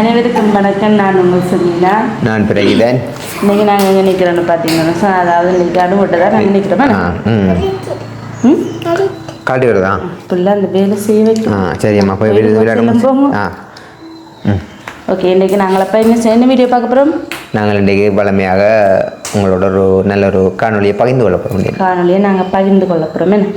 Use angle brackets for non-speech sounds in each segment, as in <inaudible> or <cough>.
அனைவருக்கும் வணக்கம். நான் உங்கள் சொல்லினா நான் பிரகிதன். இன்னைக்கு நாங்கள் எங்கே நிற்கிறோன்னு பார்த்தீங்கன்னா so, அதாவது இன்னைக்கு அடுமட்டை தான் நாங்கள் நிற்கிறோமா காட்டி வருதா? ஃபுல்லாக அந்த வேலை செய்ய ஆ வைக்கும் சரியம்மா போய் ஓகே இன்னைக்கு நாங்கள் அப்போ என்ன என்ன வீடியோ பார்க்க போகிறோம் நாங்கள் இன்றைக்கு வளமையாக உங்களோட ஒரு நல்ல ஒரு காணொலியை பகிர்ந்து கொள்ள போக முடியும் காணொலியை நாங்கள் பகிர்ந்து கொள்ள போகிறோம் என்ன?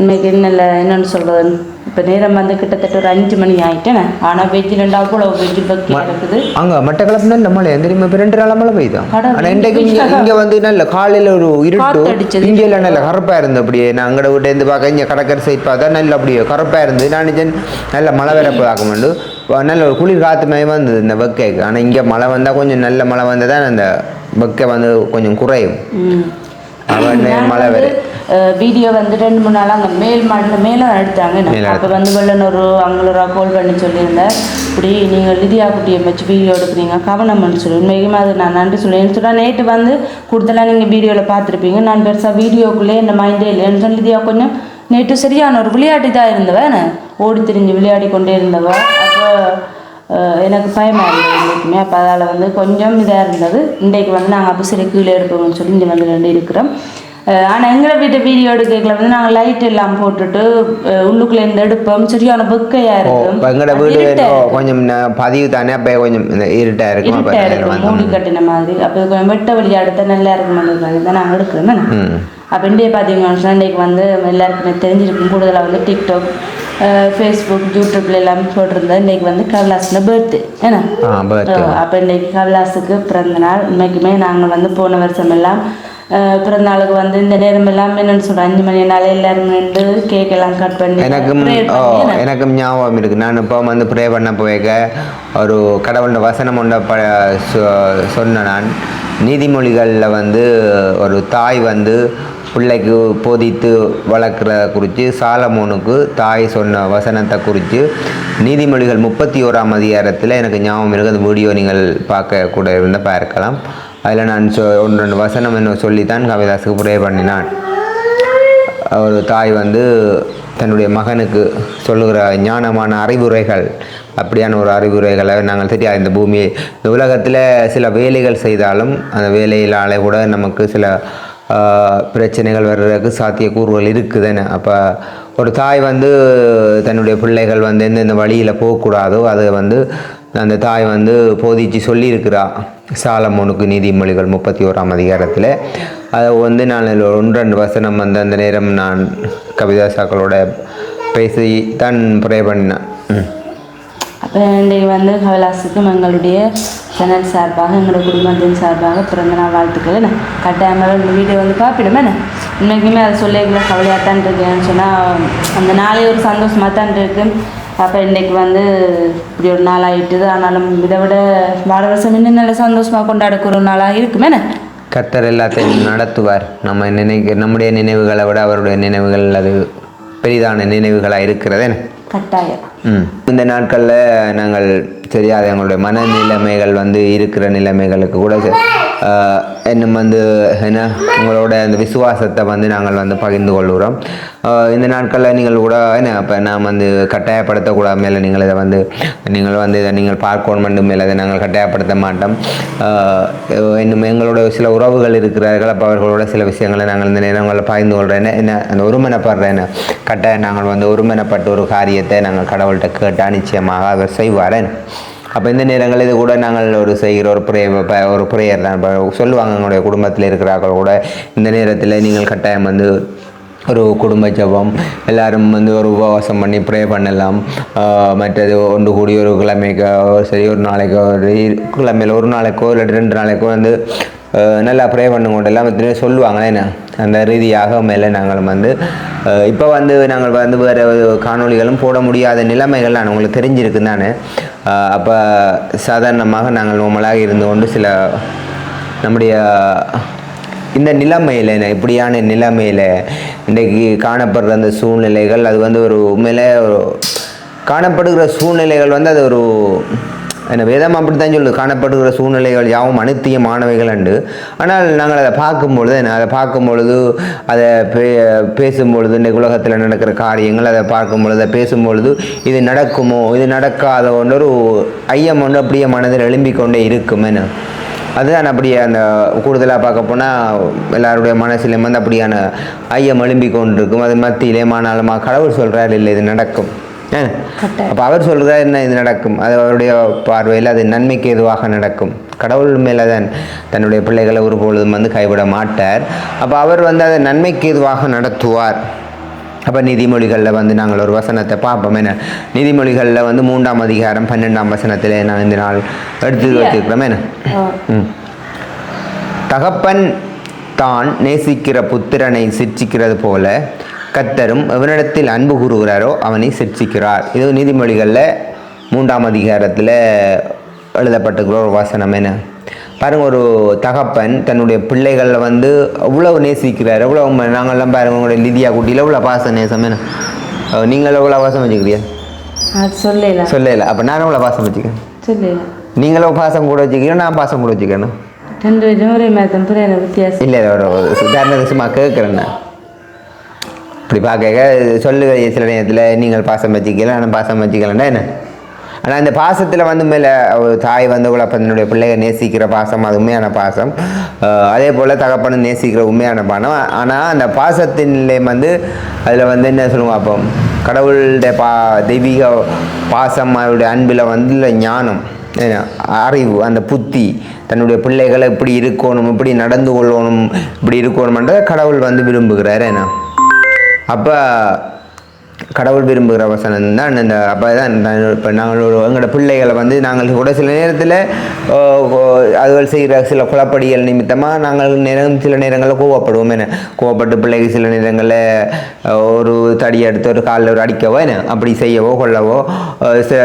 இன்னைக்கு நல்ல என்னன்னு சொல்கிறது இப்போ நேரம் வந்து கிட்டத்தட்ட ஒரு அஞ்சு மணி ஆயிட்டேனே ஆனால் வெஜ்ஜில் ரெண்டு அவ்வளோ வெஜ்ஜு பக்கி இருக்குது அங்கே மட்டக்களப்பு நல்ல மழை. தெரியுமா? இப்போ ரெண்டு நாள் மழை பெய்தான். ஆனால் இன்றைக்கு இங்கே இங்கே வந்து நல்ல காலையில் ஒரு இருட்டு. இந்தியாவில் நல்ல கருப்பாக இருந்து அப்படியே. நான் அங்கட விட்டு இருந்து பார்க்க இங்கே கடற்கரை சைட் பார்த்தா நல்ல அப்படியே கருப்பாக இருந்து நான் நல்ல மழை வரப்பு ஆகுமெண்டு நல்ல ஒரு குளிர் காற்று மயம் வந்தது இந்த வெக்கைக்கு. ஆனால் இங்கே மழை வந்தால் கொஞ்சம் நல்ல மழை வந்தால் தான் அந்த வெக்கை வந்து கொஞ்சம் குறையும். மழை வரும் வீடியோ வந்து ரெண்டு மூணு நாள் அங்கே மேல் மாடியில் மேலே எடுத்தாங்க. அப்போ வந்து வெள்ளனூர் அவங்களோட கால் பண்ணி சொல்லியிருந்தேன். இப்படி நீங்கள் லிதியா குட்டியை வச்சு வீடியோ எடுக்கிறீங்க கவனம்னு சொல்லி. உண்மைக்குமே அது நான் நன்றி சொல்லுவேன் சொன்னால் நேற்று வந்து கொடுத்தலாம் நீங்கள் வீடியோவில் பார்த்துருப்பீங்க. நான் பெருசாக வீடியோக்குள்ளே இந்த மைண்டே இல்லைன்னு சொல்லி லிதியா கொஞ்சம் நேற்று சரியான ஒரு விளையாட்டு தான் இருந்தவ என்ன? ஓடி திரிஞ்சு விளையாடி கொண்டே இருந்தவ. அப்போ எனக்கு பயமாக இருந்தது என்றைக்குமே அப்போ அதால் வந்து கொஞ்சம் இதாக இருந்தது. இன்றைக்கு வந்து நாங்கள் அப்போ சரி கீழே எடுப்போம்னு சொல்லி இங்கே வந்து ரெண்டு இருக்கிறோம் ஆனால் எங்களை வீட்டு வீடியோ எடுக்கல வந்து நாங்கள் லைட் எல்லாம் போட்டுட்டு உள்ளுக்குள்ள இருந்து எடுப்போம். சரியான பொக்கையாக ஓ இருக்கும். எங்களோட வீடு. கொஞ்சம் பதிவு தானே அப்போ கொஞ்சம் இருட்டாக இருக்கும். மூடி கட்டின மாதிரி. அப்போ கொஞ்சம் வெட்ட வழி அடுத்த நல்லா இருக்கும் மாதிரி தான் நாங்கள் எடுக்கிறோம். அப்போ இந்திய பார்த்தீங்கன்னா சண்டைக்கு வந்து எல்லாருக்குமே தெரிஞ்சிருக்கும். கூடுதலாக வந்து டிக்டாக் ஃபேஸ்புக் யூடியூப்ல எல்லாம் போட்டிருந்தேன் இன்னைக்கு வந்து கவிலாஸில் பர்த்டே birthday. அப்போ இன்னைக்கு கவிலாஸுக்கு பிறந்த நாள். உண்மைக்குமே நாங்கள் வந்து போன வருஷம் எல்லாம் அஹ், பிறந்த நாளுக்கு வந்து இந்த நேரம் எல்லாம் என்னன்னு சொல்கிறோம் அஞ்சு மணி நாளே எல்லாரும் நின்று கேக் எல்லாம் கட் பண்ணி எனக்கும்? எனக்கும் ஞாபகம் இருக்கு. நான் இப்போ வந்து ப்ரே பண்ண போயிருக்க ஒரு கடவுளோட வசனம் ஒன்றை ப சொ- சொன்ன நான். நீதிமொழிகளில் வந்து ஒரு தாய் வந்து பிள்ளைக்கு போதித்து வளர்க்குற குறித்து சாலமோனுக்கு தாய் சொன்ன வசனத்தை குறித்து நீதிமொழிகள் முப்பத்தி ஓராம் அதிகாரத்தில் எனக்கு ஞாபகம் இருக்குது அந்த வீடியோ நீங்கள் பார்க்க கூட இருந்தால் பார்க்கலாம். அதில் நான் சொ ஒன்று ரெண்டு வசனம் என்ன சொல்லித்தான் கவிதாஸுக்கு ப்ரே பண்ணினான். ஒரு தாய் வந்து தன்னுடைய மகனுக்கு சொல்லுகிற ஞானமான அறிவுரைகள் அப்படியான ஒரு அறிவுரைகளை நாங்கள் தெரியாது இந்த பூமியை இந்த உலகத்தில் சில வேலைகள் செய்தாலும் அந்த வேலையிலாலே கூட நமக்கு சில பிரச்சனைகள் வர்றதுக்கு சாத்தியக்கூறுகள் இருக்குதுன்னு. அப்போ ஒரு தாய் வந்து தன்னுடைய பிள்ளைகள் வந்து எந்தெந்த வழியில் போகக்கூடாதோ அதை வந்து அந்த தாய் வந்து போதிச்சு சொல்லியிருக்கிறா. சாலமோனுக்கு நீதிமொழிகள் முப்பத்தி ஓராம் அதிகாரத்தில். அதை வந்து நான் ஒன்று ரெண்டு வசனம் வந்து அந்த நேரம் நான் கவிதாசாக்களோட பேசி தான் ப்ரே பண்ணினேன் அப்போ இன்றைக்கு வந்து கவிலாசுக்கும் எங்களுடைய சேனல் சார்பாக எங்களோட குடும்பத்தின் சார்பாக பிறந்த நாள் வாழ்த்துக்கள். என்ன? கட்டாயமாக இந்த வீடியோ வந்து பார்ப்பிடுமே? என்ன? உண்மைக்குமே அதை சொல்லிக்கல கவலையாக தான் இருக்கேன்னு சொன்னால் அந்த நாளே ஒரு சந்தோஷமாக தான் இருக்குது அப்போ இன்றைக்கு வந்து இப்படி ஒரு நாள் ஆயிட்டுது. ஆனாலும் இதை விட வார வருஷம் இன்னும் நல்ல சந்தோஷமாக கொண்டாடக்கூடிய ஒரு நாளாக இருக்குமே. என்ன? கர்த்தர் எல்லாத்தையும் நடத்துவார். நம்ம நினைக்க நம்முடைய நினைவுகளை விட அவருடைய நினைவுகள் அது பெரிதான நினைவுகளாக இருக்கிறதே. கட்டாயம். இந்த நாட்களில் நாங்கள் தெரியாத எங்களுடைய மனநிலைமைகள் வந்து இருக்கிற நிலைமைகளுக்கு கூட இன்னும் வந்து என்ன உங்களோட அந்த விசுவாசத்தை வந்து நாங்கள் வந்து பகிர்ந்து கொள்கிறோம் இந்த நாட்களில் நீங்கள் கூட என்ன இப்போ நான் வந்து கட்டாயப்படுத்தக்கூடாது மேலே நீங்கள் இதை வந்து நீங்கள் வந்து இதை நீங்கள் பார்க்கணும் மேலே இதை நாங்கள் கட்டாயப்படுத்த மாட்டோம். இன்னும் எங்களோட சில உறவுகள் இருக்கிறார்கள் அப்போ அவர்களோட சில விஷயங்களை நாங்கள் இந்த நேரங்களில் பகிர்ந்து கொள்கிறேன் என்ன அந்த ஒருமனப்படுற என்ன கட்டாயம் நாங்கள் வந்து ஒருமனப்பட்ட ஒரு காரியத்தை நாங்கள் கடவுள்கிட்ட கேட்டால் நிச்சயமாக அவர் செய்வாரேன் அப்போ இந்த நேரங்களில் இது கூட நாங்கள் ஒரு செய்கிற ஒரு ப்ரே ஒரு ப்ரேயர் தான். சொல்லுவாங்க எங்களுடைய குடும்பத்தில் இருக்கிறார்கள் கூட இந்த நேரத்தில் நீங்கள் கட்டாயம் வந்து ஒரு குடும்ப ஜெபம் எல்லாரும் வந்து ஒரு உபவாசம் பண்ணி ப்ரே பண்ணலாம். மற்றது ஒன்று கூடி ஒரு கிழமைக்கோ சரி ஒரு நாளைக்கோ ஒரு இரு- ஒரு நாளைக்கோ இல்லை ரெண்டு நாளைக்கோ வந்து நல்லா ப்ரே பண்ணுங்க எல்லாம் சொல்லுவாங்களே என்ன? அந்த ரீதியாக மேலே நாங்கள் வந்து இப்போ வந்து நாங்கள் வந்து வேறு காணொளிகளும் போட முடியாத நிலைமைகள் நான் உங்களுக்கு தெரிஞ்சிருக்கு தானே? அப்போ சாதாரணமாக நாங்கள் நோமலாக இருந்து கொண்டு சில நம்முடைய இந்த நிலைமையில் இப்படியான நிலைமையில் இன்றைக்கு காணப்படுற அந்த சூழ்நிலைகள் அது வந்து ஒரு உண்மையிலே காணப்படுகிற சூழ்நிலைகள் வந்து அது ஒரு என்ன வேதம் அப்படித்தான் சொல்லுது. காணப்படுகிற சூழ்நிலைகள் யாவும் அனித்தியமானவைகள் உண்டு ஆனால் நாங்கள் அதை பார்க்கும்பொழுது என்ன அதை பார்க்கும் பொழுது அதை பே பேசும்பொழுது இந்த உலகத்தில் நடக்கிற காரியங்கள் அதை பார்க்கும் பொழுது அதை பேசும்பொழுது இது நடக்குமோ இது நடக்காதோன்ற ஒரு ஐயம் ஒன்று அப்படியே மனதில் எழும்பிக் கொண்டே அதுதான் அப்படியே அந்த கூடுதலாக பார்க்க போனால் எல்லாருடைய மனசிலும் வந்து அப்படியான ஐயம் எழும்பிக் கொண்டிருக்கும் அது மத்தியிலே மானாலுமா கடவுள் சொல்கிறார் இல்லை இது நடக்கும். அப்போ அவர் சொல்கிறார் என்ன இது நடக்கும்? அது அவருடைய பார்வையில் அது நன்மைக்கு எதுவாக நடக்கும்? கடவுள் மேலே தான் தன்னுடைய பிள்ளைகளை ஒருபொழுதும் வந்து கைவிட மாட்டார். அப்போ அவர் வந்து அதை நன்மைக்கு எதுவாக நடத்துவார். அப்போ நீதிமொழிகளில் வந்து நாங்கள் ஒரு வசனத்தை பார்ப்போம். என்ன? நீதிமொழிகளில் வந்து மூன்றாம் அதிகாரம் பன்னெண்டாம் வசனத்தில் நான் இந்த நாள் எடுத்து வச்சுக்கிறோம் என்ன. தகப்பன் தான் நேசிக்கிற புத்திரனை சிர்ச்சிக்கிறது போல கத்தரும் எவனிடத்தில் அன்பு கூறுகிறாரோ அவனை சிர்ச்சிக்கிறார் இது நீதிமொழிகளில் மூன்றாம் அதிகாரத்தில் எழுதப்பட்டிருக்கிற ஒரு வசனம் என்ன? பாருங்க ஒரு தகப்பன் தன்னுடைய பிள்ளைகளில் வந்து எவ்வளவு நேசிக்கிறார் எவ்வளோ நாங்கள்லாம் பாருங்க உங்களுடைய லிதியா குட்டியில் எவ்வளோ பாச நேசம் என்ன? நீங்கள் எவ்வளோ பாசம் வச்சுக்கிறியா அது சொல்லலாம் சொல்லல. அப்போ நான் எவ்வளோ பாசம் வச்சுக்கிறேன்? நீங்களும் பாசம் கூட வச்சுக்கிறேன் நான் பாசம் கூட வச்சுக்கணும் ரெண்டு இல்லை ஒரு உதாரணத்துக்கு சும்மா கேட்குறேன் நான். இப்படி பார்க்க சொல்லுங்க சில நேரத்தில் நீங்கள் பாசம் வச்சுக்கலாம் நான் பாசம் வச்சுக்கலண்டா என்ன? ஆனால் இந்த பாசத்தில் வந்து மேலே ஒரு தாய் வந்து கூட தன்னுடைய பிள்ளைய நேசிக்கிற பாசம் அது உண்மையான பாசம். அதே போல் தகப்பனும் நேசிக்கிற உண்மையான பானம். ஆனால் அந்த பாசத்தின்லே வந்து அதில் வந்து என்ன சொல்லுவோம் அப்போ? கடவுளுடைய பா தெய்வீக பாசம் அவருடைய அன்பில் வந்து இல்லை ஞானம் அறிவு அந்த புத்தி தன்னுடைய பிள்ளைகளை இப்படி இருக்கணும் இப்படி நடந்து கொள்ளணும் இப்படி இருக்கணும்ன்றதை கடவுள் வந்து விரும்புகிறார் ஏன்னா அப்போ கடவுள் விரும்புகிற வசனம் தான் இந்த அப்போ தான் இப்போ நாங்கள் ஒரு எங்களோட பிள்ளைகளை வந்து நாங்கள் கூட சில நேரத்தில் அதுகள் செய்கிற சில குழப்படிகள் நிமித்தமாக நாங்கள் நேரம் சில நேரங்களில் கோவப்படுவோம் என்ன? கோவப்பட்டு பிள்ளைக்கு சில நேரங்களில் ஒரு தடி எடுத்து ஒரு காலில் ஒரு அடிக்கவோ என்ன? அப்படி செய்யவோ கொள்ளவோ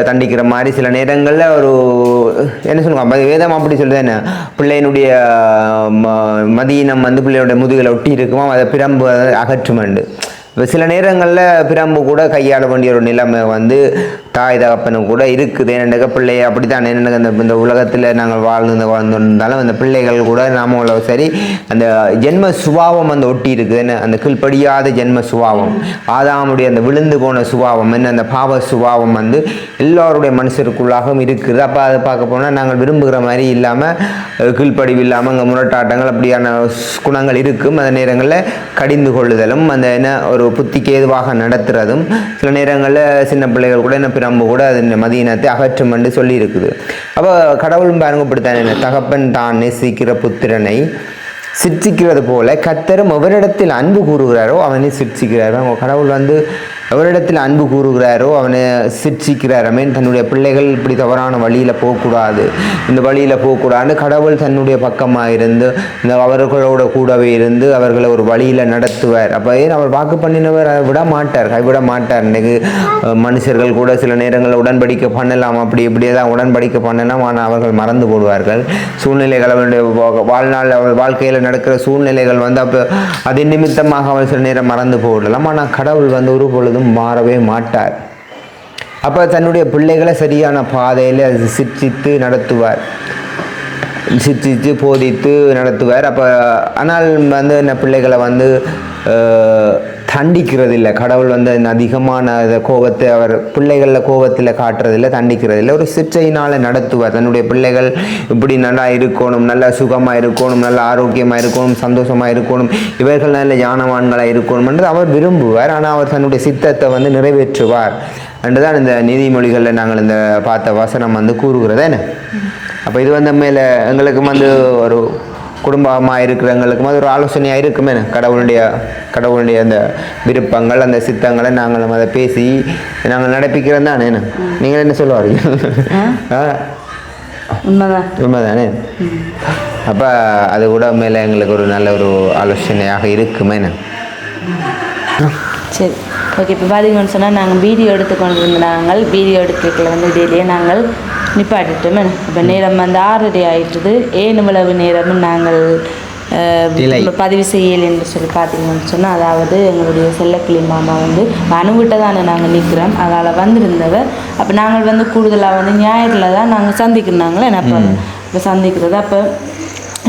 தண்டிக்கிற மாதிரி சில நேரங்களில் ஒரு என்ன சொல்லுவாங்க? வேதம் அப்படி சொல்லுது என்ன? பிள்ளையினுடைய ம- மதியினம் வந்து பிள்ளையோட முதுகில் ஒட்டி இருக்குமோ? அதை பிரம்பு அகற்றுமண்டு. இப்போ சில நேரங்களில் பிரம்பு கூட கையாள வேண்டிய ஒரு நிலைமை வந்து தாய் தகப்பனும் கூட இருக்குது. என்னென்ன பிள்ளை அப்படி தான் என்னென்ன இந்த இந்த உலகத்தில் நாங்கள் வாழ்ந்து வாழ்ந்திருந்தாலும் அந்த பிள்ளைகள் கூட நாம சரி அந்த ஜென்ம சுபாவம் அந்த ஒட்டி இருக்குது. என்ன அந்த கீழ்ப்படியாத ஜென்ம சுபாவம் ஆதாமுடைய அந்த விழுந்து போன சுபாவம் என்ன அந்த பாவ சுபாவம் வந்து எல்லோருடைய மனுஷருக்குள்ளாகவும் இருக்குது. அப்போ அதை பார்க்க போனால் நாங்கள் விரும்புகிற மாதிரி இல்லாமல் கீழ்ப்படிவு இல்லாமல் அங்கே முரட்டாட்டங்கள் அப்படியான குணங்கள் இருக்கும். அந்த நேரங்களில் கடிந்து கொள்ளுதலும் அந்த என்ன ஒரு புத்திக்கு ஏதுவாக நடத்துறதும் சில நேரங்களில் சின்ன பிள்ளைகள் கூட என்ன பிரம்பு கூட அது மதியினத்தை அகற்றும் என்று சொல்லி இருக்குது அப்போ கடவுளும் பாருங்க என்ன தகப்பன் தான் நேசிக்கிற புத்திரனை சிற்சிக்கிறது போல கத்தரும் எவரிடத்தில் அன்பு கூறுகிறாரோ அவனை சிர்ச்சிக்கிறார் அவங்க கடவுள் வந்து எவரிடத்தில் அன்பு கூறுகிறாரோ அவனை சிர்ச்சிக்கிறார். மீன் தன்னுடைய பிள்ளைகள் இப்படி தவறான வழியில் போகக்கூடாது. இந்த வழியில் போகக்கூடாதுன்னு கடவுள் தன்னுடைய பக்கமாக இருந்து இந்த அவர்களோட கூடவே இருந்து அவர்களை ஒரு வழியில் நடத்துவார். அப்போ ஏன் அவர் வாக்கு பண்ணினவர் அதை விட மாட்டார்? கைவிட மாட்டார். இன்றைக்கு மனுஷர்கள் கூட சில நேரங்களில் உடன்படிக்கை பண்ணலாம். அப்படி இப்படியே தான் உடன்படிக்கை பண்ணலாம். ஆனால் அவர்கள் மறந்து போடுவார்கள். சூழ்நிலைகள் அவனுடைய வாழ்நாள் அவர் வாழ்க்கையில் நடக்கிற சூழ்நிலைகள் வந்து அப்போ அதன் நிமித்தமாக அவர் சில நேரம் மறந்து போடலாம். ஆனால் கடவுள் வந்து ஒரு பொழுதும் மாறவே மாட்டார். அப்போ தன்னுடைய பிள்ளைகளை சரியான பாதையில் அது நடத்துவார். சிற்றித்து போதித்து நடத்துவார். அப்போ ஆனால் வந்து என்ன பிள்ளைகளை வந்து அஹ், தண்டிக்கிறது இல்லை கடவுள் வந்து அதிகமான அந்த கோபத்தை அவர் பிள்ளைகளில் கோபத்தில் காட்டுறதில்ல தண்டிக்கிறதில்ல. ஒரு சிற்றையினால் நடத்துவார். தன்னுடைய பிள்ளைகள் இப்படி நல்லா இருக்கணும் நல்லா சுகமாக இருக்கணும் நல்லா ஆரோக்கியமாக இருக்கணும் சந்தோஷமாக இருக்கணும் இவர்கள் நல்ல ஞானவான்களாக இருக்கணும்ன்றது அவர் விரும்புவார். ஆனால் அவர் தன்னுடைய சித்தத்தை வந்து நிறைவேற்றுவார் என்றுதான் இந்த நீதிமொழிகளில் நாங்கள் இந்த பார்த்த வசனம் வந்து கூறுகிறதே. என்ன? அப்போ இது வந்து மேலே எங்களுக்கு வந்து ஒரு குடும்பமாக இருக்கிறவங்களுக்கு வந்து ஒரு ஆலோசனையாக இருக்குமே கடவுளுடைய கடவுளுடைய அந்த விருப்பங்கள் அந்த சித்தங்களை நாங்கள் அதை பேசி நாங்கள் நடப்பிக்கிறோம் தானே? என்ன நீங்கள் என்ன சொல்ல வரீங்க உண்மைதான். உண்மைதானே? அப்போ அது கூட மேலே எங்களுக்கு ஒரு நல்ல ஒரு ஆலோசனையாக இருக்குமே சரி. ஓகே இப்போ பார்த்தீங்கன்னு சொன்னால் நாங்கள் வீடியோ எடுத்து கொண்டு இருந்தாங்கள் வீடியோ எடுக்கல வந்து இடையிலேயே நாங்கள் நிப்பாட்டிட்டோமே இப்போ நேரம் வந்து ஆறரை ஆயிட்டுது. ஏன் இவ்வளவு நேரமும் நாங்கள். பதிவு செய்யலை என்று சொல்லி பார்த்தீங்கன்னு சொன்னால் அதாவது எங்களுடைய செல்லக்கிளி மாமா வந்து அணுவிட்ட தானே நாங்கள் நிற்கிறோம். அதால் வந்திருந்தவர். அப்போ நாங்கள் வந்து கூடுதலாக வந்து ஞாயிறில் தான் நாங்கள் சந்திக்கிறாங்களே அப்போ இப்போ சந்திக்கிறது. அப்போ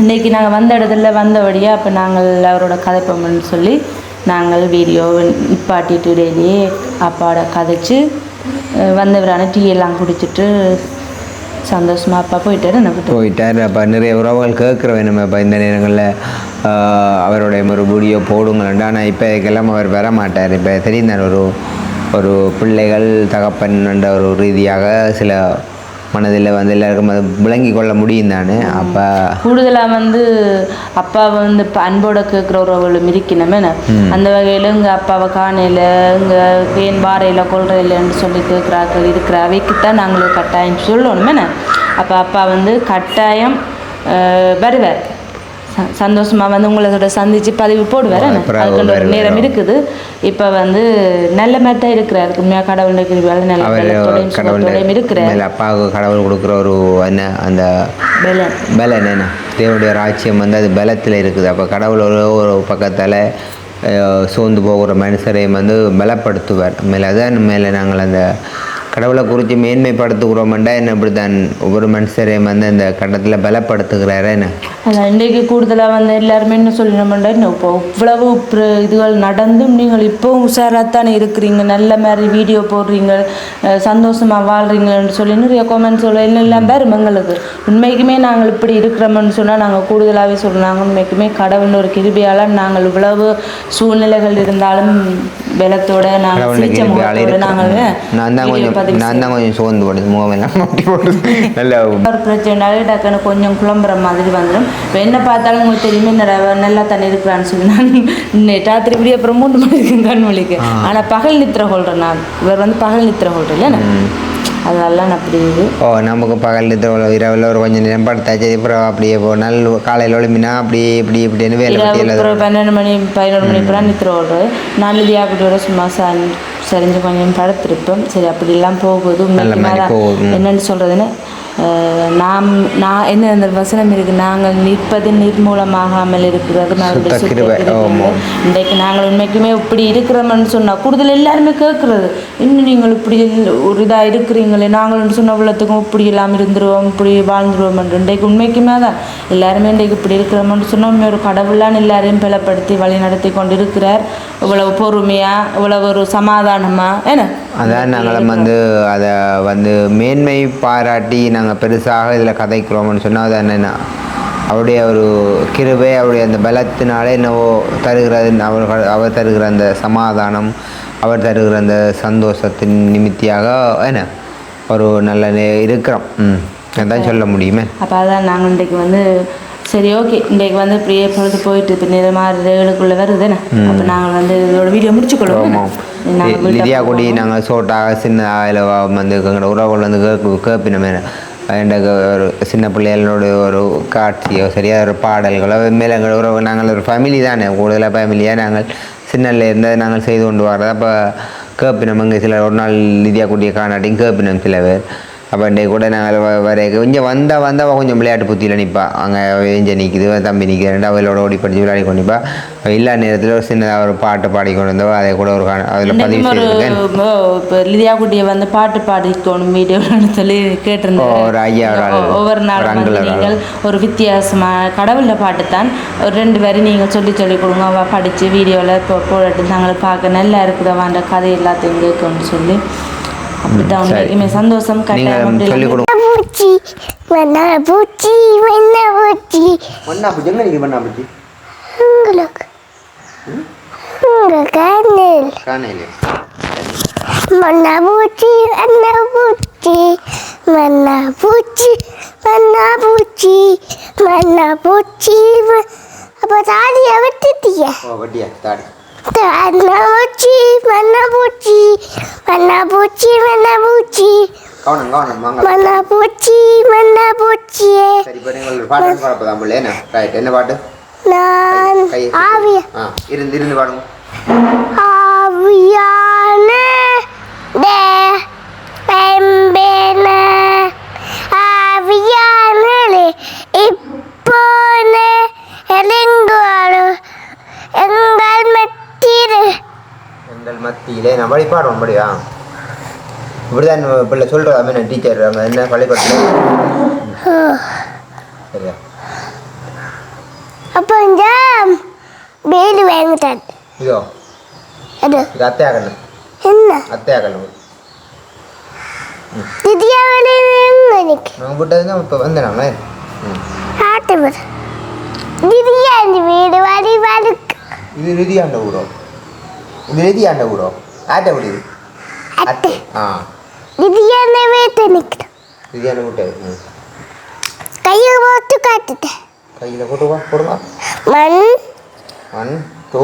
இன்றைக்கி நாங்கள் வந்த இடத்துல வந்தபடியாக அப்போ நாங்கள் அவரோட கதைப்போம்னு சொல்லி நாங்கள் வீடியோ நிப்பாட்டிட்டு இடையிலேயே அப்பாவோட கதைச்சு வந்தவரான டீ எல்லாம் குடிச்சிட்டு சந்தோஷமா அப்பா போயிட்டாரு என்ன போயிட்டார். அப்போ நிறைய உறவுகள் கேட்குற வேணும் இப்போ இந்த நேரங்களில் அவருடைய ஒரு வீடியோ ஆனால் இப்போ இதுக்கெல்லாம் அவர் வர மாட்டார் இப்போ தெரிந்தார் ஒரு ஒரு பிள்ளைகள் தகப்பன் என்ற ஒரு ரீதியாக சில மனதில் வந்து எல்லாருக்கும் அது விளங்கி கொள்ள முடியும் தானே? அப்போ கூடுதலாக வந்து அப்பாவை வந்து இப்போ அன்போட கேட்குற உறவுகளும் இருக்கணுமே அந்த வகையில் இங்கே அப்பாவை காணையில் இங்கே ஏன் வாரையில் கொள்றையிலன்னு சொல்லி கேட்குறாக்கள் இருக்கிற அவைக்குத்தான் நாங்கள் கட்டாயம் சொல்லணுமே அப்போ அப்பா வந்து கட்டாயம் வருவார். ச- சந்தோஷமா வந்து உங்களோட சந்திச்சு பதிவு போடுவார். அப்புறம் அதுக்கு ஒரு வருவார். நேரம் இருக்குது. இப்போ வந்து நல்ல மாதிரி இருக்கிறார். உண்மையாக கடவுள் இருக்கிற நல்ல கடவுள் இருக்கிறார். அப்பாவுக்கு கடவுள் கொடுக்குற ஒரு என்ன அந்த பலன். பலன் என்ன? தேவனுடைய ராஜ்யம் வந்து அது பலத்தில் இருக்குது. அப்போ கடவுள் ஒரு ஒரு பக்கத்தால் சோர்ந்து போகிற மனுஷரையும் வந்து பலப்படுத்துவார். மேலே அதான் மேலே நாங்கள் அந்த கடவுளை குறித்து மேன்மைப்படுத்துகிறோம்டா என்ன இப்படி தான் ஒவ்வொரு மனுஷரையும் வந்து அந்த கட்டத்தில் பலப்படுத்துகிறாரா என்ன? அதான் இன்றைக்கு கூடுதலாக வந்து எல்லாருமே என்ன சொல்லணும்னா இப்போ இவ்வளவு இதுகள் நடந்தும் நீங்கள் இப்போவும் உஷாராகத்தானே இருக்கிறீங்க நல்ல மாதிரி வீடியோ போடுறீங்க அஹ் சந்தோஷமா வாழ்றீங்கன்னு சொல்லி நிறைய கமெண்ட்ஸ் சொல்ல எல்லாம் பேர் எங்களுக்கு உண்மைக்குமே நாங்கள் இப்படி இருக்கிறோம்னு சொன்னால் நாங்கள் கூடுதலாகவே சொல்கிறாங்க உண்மைக்குமே கடவுள் ஒரு கிருபியால் நாங்கள் இவ்வளவு சூழ்நிலைகள் இருந்தாலும் பலத்தோட நாங்கள். நாங்கள் பதிவு நான் தான் கொஞ்சம் சோர்ந்து போடுது முகமெல்லாம் மாட்டி போடுது. நல்ல ஒரு <laughs> பிரச்சனைனாலே டக்குன்னு கொஞ்சம் குழம்புற மாதிரி வந்துடும் இப்போ என்ன பார்த்தாலும் உங்களுக்கு தெரியுமே நல்லா தண்ணி இருக்கிறான்னு சொல்லி நான் ராத்திரி விடிய அப்புறம் மூன்று மணிக்கு கண் முழிக்கு ஆனால் பகல் நித்திரை கொள்கிறேன் நான் இவர் வந்து பகல் நித்திரை கொள்கிறேன் இல்லைண்ணா அதெல்லாம் அப்படி இது. ஓ நமக்கு பகல் இரவில் ஒரு கொஞ்சம் நேரம் படுத்தாச்சு அப்புறம் அப்படியே போ நல்ல காலையில் ஒளிமினா அப்படியே இப்படி இப்படின்னு வேலை பன்னெண்டு மணி பதினொரு மணி அப்புறம் நித்திரை ஓடுறது நாலு தியாக்குட்டியோட சும்மா ச சரிஞ்சு கொஞ்சம் படுத்திருப்போம் சரி அப்படிலாம் போகுது உண்மைக்குமே மாதிரி அதான் போகுது. என்னன்னு சொல்கிறதுன்னு நாம் நான் என்ன அந்த வசனம் இருக்கு நாங்கள் நிற்பது நிர்மூலமாகாமல் இருக்கிறது கிருபை. கிருபை. ஆமா. இன்றைக்கு நாங்கள் உண்மைக்குமே இப்படி இருக்கிறோம்னு சொன்னால் கூடுதல் எல்லாருமே கேட்குறது இன்னும் நீங்கள் இப்படி ஒரு இதாக இருக்கிறீங்களே நாங்கள் சொன்ன உள்ளத்துக்கும் இப்படி எல்லாம் இருந்துருவோம் இப்படி வாழ்ந்துருவோம் இன்றைக்கு உண்மைக்குமே தான் எல்லாருமே இன்றைக்கு இப்படி இருக்கிறோம்னு சொன்னால் ஒரு கடவுளான எல்லாரையும் பலப்படுத்தி வழி நடத்தி கொண்டு இருக்கிறார் இவ்வளவு பொறுமையாக இவ்வளவு ஒரு சமாதானமாக என்ன அதான் நாங்களும் வந்து அதை வந்து மேன்மை பாராட்டி நாங்கள் பெருசாக இதில் கதைக்கிறோம்னு சொன்னால் அது என்னென்னா அவருடைய ஒரு கிருபை அவருடைய அந்த பலத்தினாலே என்னவோ தருகிறது அவர் அவர் தருகிற அந்த சமாதானம் அவர் தருகிற அந்த சந்தோஷத்தின் நிமித்தியாக என்ன? ஒரு நல்ல இருக்கிறோம். ம். அதான் சொல்ல முடியுமே. அப்போ அதான் நாங்கள் இன்றைக்கு வந்து சரி ஓகே இன்றைக்கு வந்து இப்படியே பொழுது போயிட்டு இப்போ நேரமாக ஏழுக்குள்ளே வருதுன்னு அப்போ நாங்கள் வந்து இதோட வீடியோ முடிச்சுக்கொள்வோம் நாங்கள் லிதியா குடி நாங்கள் சோட்டாக சின்ன அதில் வந்து எங்களோட உறவுகள் வந்து கேட்பு கேட்பினமே எனக்கு ஒரு சின்ன பிள்ளைகளோட ஒரு காட்சியோ சரியா ஒரு பாடல்களோ மேலே எங்களோட உறவு நாங்கள் ஒரு ஃபேமிலி தானே கூடுதலாக ஃபேமிலியாக நாங்கள் சின்னல இருந்து நாங்கள் செய்து கொண்டு வர்றது. அப்போ கேப்பினம் இங்கே சிலர் ஒரு நாள் நிதியாக கூடிய காணாட்டியும் கேப்பினம் சில பேர். அப்போ இன்றைக்கு கூட நாங்கள் வர கொஞ்சம் வந்தால் வந்தால் கொஞ்சம் விளையாட்டு புத்தியில் நிற்பா அங்கே எஞ்ச நிற்குது தம்பி நிற்கிறேன் அவளோட ஓடி படித்து விளையாடி கொண்டு நிற்பா இல்லா நேரத்தில் ஒரு சின்னதாக ஒரு பாட்டு பாடி கொண்டு வந்தவோ அதை கூட ஒரு அதில் பதிவு செய்திருக்கேன். லிதியா குட்டியை வந்து பாட்டு பாடிக்கணும் வீடியோன்னு சொல்லி கேட்டிருந்தேன். ஒரு ஐயா ஒவ்வொரு ஆள். நீங்கள் ஒரு வித்தியாசமாக கடவுளில் பாட்டு தான் ஒரு ரெண்டு வரி நீங்கள் சொல்லி சொல்லி கொடுங்க அவள் படித்து வீடியோவில் இப்போ போட்டு நாங்கள் பார்க்க நல்லா இருக்குதவான்ற கதை எல்லாத்தையும் கேட்கணும்னு சொல்லி. சரி. உண்மைக்குமே சந்தோஷம் கட்டாயம் நீங்கள் சொல்லிக் அப்படி கொடுங்க பூச்சி வண்ண பூச்சி வண்ண பூச்சி ஒன்றா பிடிச்சி எங்கே நீங்கள் பண்ணா பிடிச்சி உங்களுக்கு. உங்க கண்ணில். காணையிலே மண்ண பூச்சி வண்ண பூச்சி மண்ண பூச்சி மண்ண பூச்சி மண்ண பூச்சி வ- அப்போ தாலியை விட்டுட்டிய? ஓ வட்டியா தாடி மண்ண பூச்சி மண்ண பூச்சி கவனம் கவனம் வாங்க மண்ண பூச்சியே சரி இப்போ நீங்கள் பாட்டு பாடப்போ தான் பிள்ளை என்ன? ரைட் என்ன பாட்டு? நான் கை ஆவிய ஆ இருந்து இருந்து பாடுங்க. ஆவியான டே பெம்பேன ஆவியானே இப்போனே எலிங் இல்லை நான் படி பாடுவோம் படியா இப்படிதான் பிள்ளை சொல்கிறோம் நான் டீச்சர் என்ன பள்ளிக்கூடத்தில் சரியா? அப்போ இந்த வேலு வாங்கிட்டான் இதோ. அது. இது அத்தையாக்கண்ணு என்ன? அத்தையாக்கண்ணு திதியாவில் எனக்கு நான் விட்டது தான் இப்போ வந்தேனாங்களே ம். ஆட்டவர். திதியா இந்த வீடு வரி வருக்கு இது ரிதியாண்ட ஊரோ? இது ரிதியாண்ட ஊரோ ஆட்ட இது அத்தை. ஆ. திதியான வீட்டை நிற்கிறேன் ரிதியாண்ட விட்டது ம். கையை போட்டு காட்டுட்டேன் கையில் போட்டுவா போடுவா one one two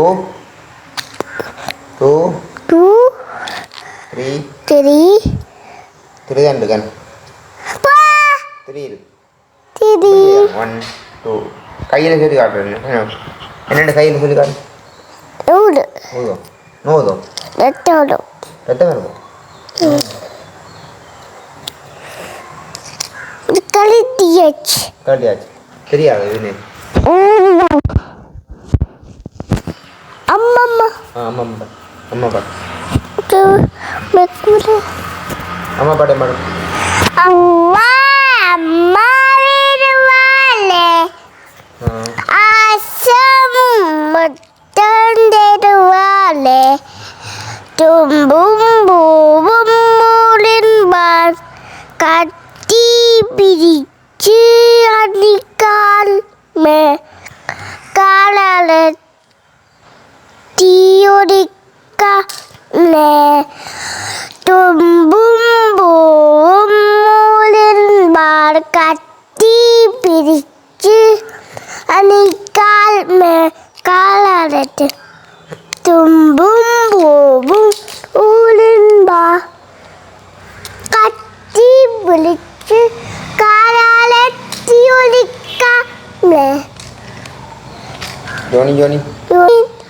two two three. Three. Three தான் இருக்கன் த்ரீ. இருக்கு திதி ஒன் டூ. கையில் சொல்லி காட்டுறேன். என்னென்ன கையில் சொல்லி காட்டு. நூறு. நூதோ ನೋದು ಎತ್ತೋಡು ಎತ್ತ ಬರೋದು കളിയാച്ച് കളിയാച്ച് ശരിയാണോ ഇവന് അമ്മമ്മ. അമ്മമ്മ. അമ്മ അമ്മ പാടേ പാടും. അമ്മ അമ്മ വരുവാലേ ആ. പോലെ തുമ്പും പൂവും മൂളിൻപാൽ കത്തി പിരിച്ച് അണിക്കാൽ മേ കാളെ തീയൊടിക്കേ തുമ്പും പൂവും മൂളിൻപാൽ കത്തി പിരിച്ച് അണിക്കാൽ മേ കാളെ തുമ്പും പൂവും ഊലുംബാ കത്തി വിളിച്ച് കാലാലെത്തി ഒലിക്കാമേ. Johnny Johnny.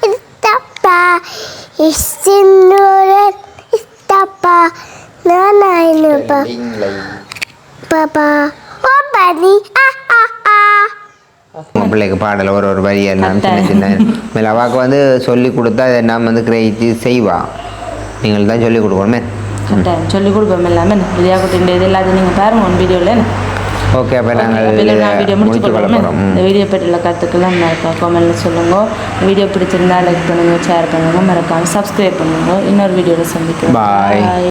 ഇത്തപ്പ ഇഷ്ടൂരൻ ഇത്തപ്പ ഞാനായിരുന്നു പാപ്പ ഓ പനി ആ பிள்ளைக்கு பாடல் ஒரு ஒரு வரி எல்லாம் சின்ன சின்ன. மேலே அவாக்கு வந்து சொல்லி கொடுத்தா நாம் வந்து கிரகிச்சு செய்வா. நீங்கள் தான் சொல்லி கொடுக்கணுமே. சொல்லிக் கொடுப்போம் எல்லாமே. வித்யா குட்டிൻ്റെ இது எல்லாத்தையும் நீங்கள் பாருங்க ஒன் வீடியோவில் ஓகே அப்போ நாங்கள் வீடியோ முடிச்சு போகிறோம் இந்த வீடியோ பற்றியுள்ள கருத்துக்கெல்லாம் கமெண்ட்ல சொல்லுங்க. வீடியோ பிடிச்சிருந்தா லைக் பண்ணுங்க ஷேர் பண்ணுங்க. மறக்காம சப்ஸ்கிரைப் பண்ணுங்க. இன்னொரு வீடியோவில் சந்திக்கிறோம். Bye.